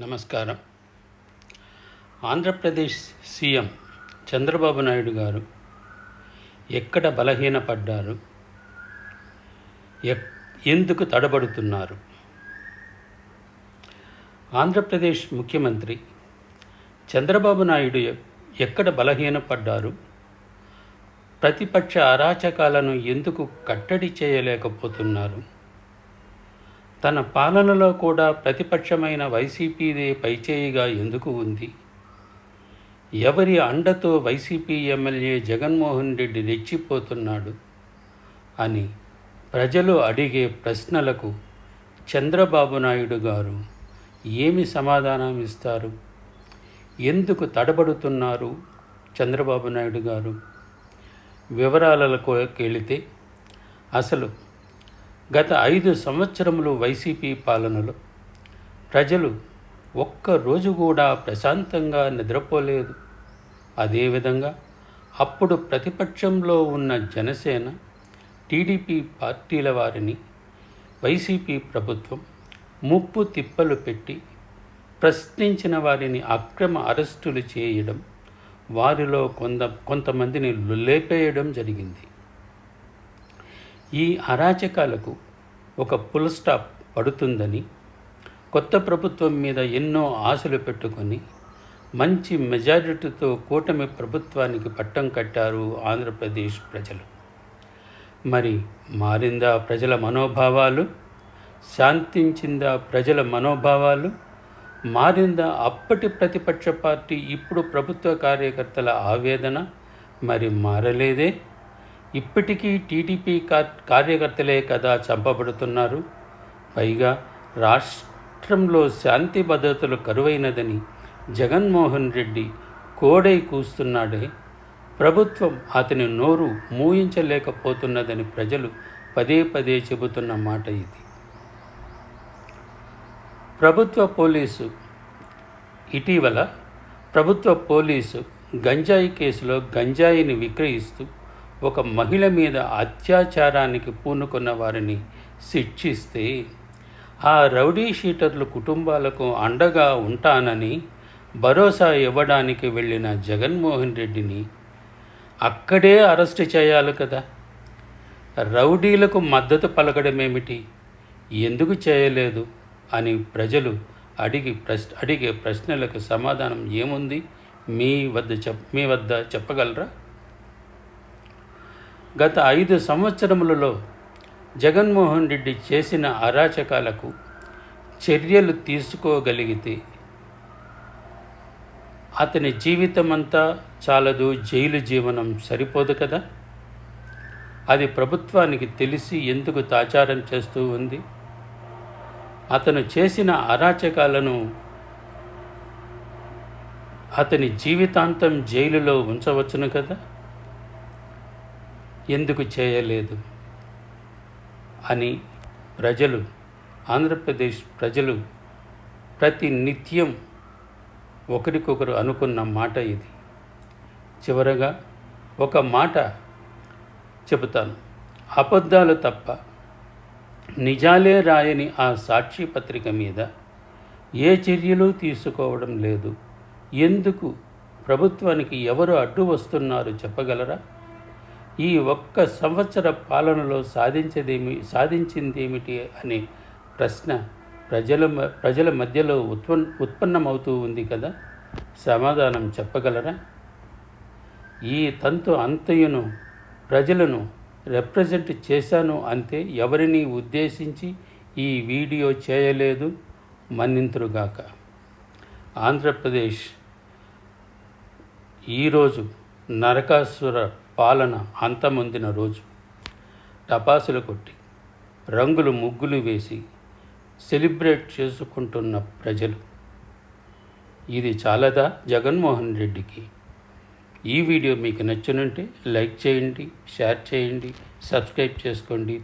నమస్కారం. ఆంధ్రప్రదేశ్ సీఎం చంద్రబాబు నాయుడు గారు ఎక్కడ బలహీనపడ్డారు? ఎందుకు తడబడుతున్నారు? ఆంధ్రప్రదేశ్ ముఖ్యమంత్రి చంద్రబాబు నాయుడు ఎక్కడ బలహీనపడ్డారు? ప్రతిపక్ష అరాచకాలను ఎందుకు కట్టడి చేయలేకపోతున్నారు? తన పాలనలో కూడా ప్రతిపక్షమైన వైసీపీదే పైచేయిగా ఎందుకు ఉంది? ఎవరి అండతో వైసీపీ ఎమ్మెల్యే జగన్మోహన్ రెడ్డి రెచ్చిపోతున్నాడు? అని ప్రజలు అడిగే ప్రశ్నలకు చంద్రబాబు నాయుడు గారు ఏమి సమాధానం ఇస్తారు? ఎందుకు తడబడుతున్నారు చంద్రబాబు నాయుడు గారు? వివరాలకు వెళితే అసలు గత ఐదు సంవత్సరములు వైసీపీ పాలనలో ప్రజలు ఒక్క రోజు కూడా ప్రశాంతంగా నిద్రపోలేదు. అదేవిధంగా అప్పుడు ప్రతిపక్షంలో ఉన్న జనసేన టీడీపీ పార్టీల వారిని వైసీపీ ప్రభుత్వం ముప్పు తిప్పలు పెట్టి ప్రశ్నించిన వారిని అక్రమ అరెస్టులు చేయడం వారిలో కొంత కొంతమందిని లేపేయడం జరిగింది. ఈ అరాచకాలకు ఒక పుల్ స్టాప్ పడుతుందని కొత్త ప్రభుత్వం మీద ఎన్నో ఆశలు పెట్టుకొని మంచి మెజారిటీతో కూటమి ప్రభుత్వానికి పట్టం కట్టారు ఆంధ్రప్రదేశ్ ప్రజలు. మరి మారిందా ప్రజల మనోభావాలు? శాంతించిందా ప్రజల మనోభావాలు? మారిందా అప్పటి ప్రతిపక్ష పార్టీ ఇప్పుడు ప్రభుత్వ కార్యకర్తల ఆవేదన? మరి మారలేదే? ఇప్పటికీ టీడీపీ కార్యకర్తలే కదా చంపబడుతున్నారు. పైగా రాష్ట్రంలో శాంతి భద్రతలు కరువైనదని జగన్మోహన్ రెడ్డి కోడై కూస్తున్నాడే. ప్రభుత్వం అతని నోరు మూయించలేకపోతున్నదని ప్రజలు పదే పదే చెబుతున్న మాట ఇది. ప్రభుత్వ పోలీసు ఇటీవల ప్రభుత్వ పోలీసు గంజాయి కేసులో గంజాయిని విక్రయిస్తూ ఒక మహిళ మీద అత్యాచారానికి పూనుకున్న వారిని శిక్షిస్తే ఆ రౌడీ షీటర్లు కుటుంబాలకు అండగా ఉంటానని భరోసా ఇవ్వడానికి వెళ్ళిన జగన్మోహన్ రెడ్డిని అక్కడే అరెస్ట్ చేయాలి కదా. రౌడీలకు మద్దతు పలకడమేమిటి? ఎందుకు చేయలేదు? అని ప్రజలు అడిగి ప్రశ్న అడిగే ప్రశ్నలకు సమాధానం ఏముంది? మీ వద్ద చెప్ మీ వద్ద చెప్పగలరా? గత ఐదు సంవత్సరములలో జగన్మోహన్ రెడ్డి చేసిన అరాచకాలకు చర్యలు తీసుకోగలిగితే అతని జీవితమంతా చాలదు జైలు జీవనం సరిపోదు కదా? అది ప్రభుత్వానికి తెలిసి ఎందుకు తాచారం చేస్తూ ఉంది? అతను చేసిన అరాచకాలను అతని జీవితాంతం జైలులో ఉంచవచ్చును కదా? ఎందుకు చేయలేదు? అని ప్రజలు ఆంధ్రప్రదేశ్ ప్రజలు ప్రతి నిత్యం ఒకరికొకరు అనుకున్న మాట ఇది. చివరగా ఒక మాట చెబుతాను. అబద్ధాలు తప్ప నిజాలే రాయని ఆ సాక్షి పత్రిక మీద ఏ చర్యలు తీసుకోవడం లేదు. ఎందుకు ప్రభుత్వానికి ఎవరు అడ్డు వస్తున్నారు చెప్పగలరా? ఈ ఒక్క సంవత్సర పాలనలో సాధించదేమి సాధించిందేమిటి అనే ప్రశ్న ప్రజల మ- ప్రజల మధ్యలో ఉత్పన్ ఉత్పన్నమవుతూ ఉంది కదా? సమాధానం చెప్పగలరా? ఈ తంతు అంతయును ప్రజలను రిప్రజెంట్ చేశాను అంతే ఎవరిని ఉద్దేశించి ఈ వీడియో చేయలేదు? మన్నింతురుగాక. ఆంధ్రప్రదేశ్ ఈరోజు నరకాసుర పాలన అంతమొందిన రోజు. టపాసులు కొట్టి రంగులు ముగ్గులు వేసి సెలబ్రేట్ చేసుకుంటున్న ప్రజలు. ఇది చాలదా? జగన్మోహన్ రెడ్డికి. ఈ వీడియో మీకు నచ్చినంటే లైక్ చేయండి షేర్ చేయండి సబ్స్క్రైబ్ చేసుకోండి.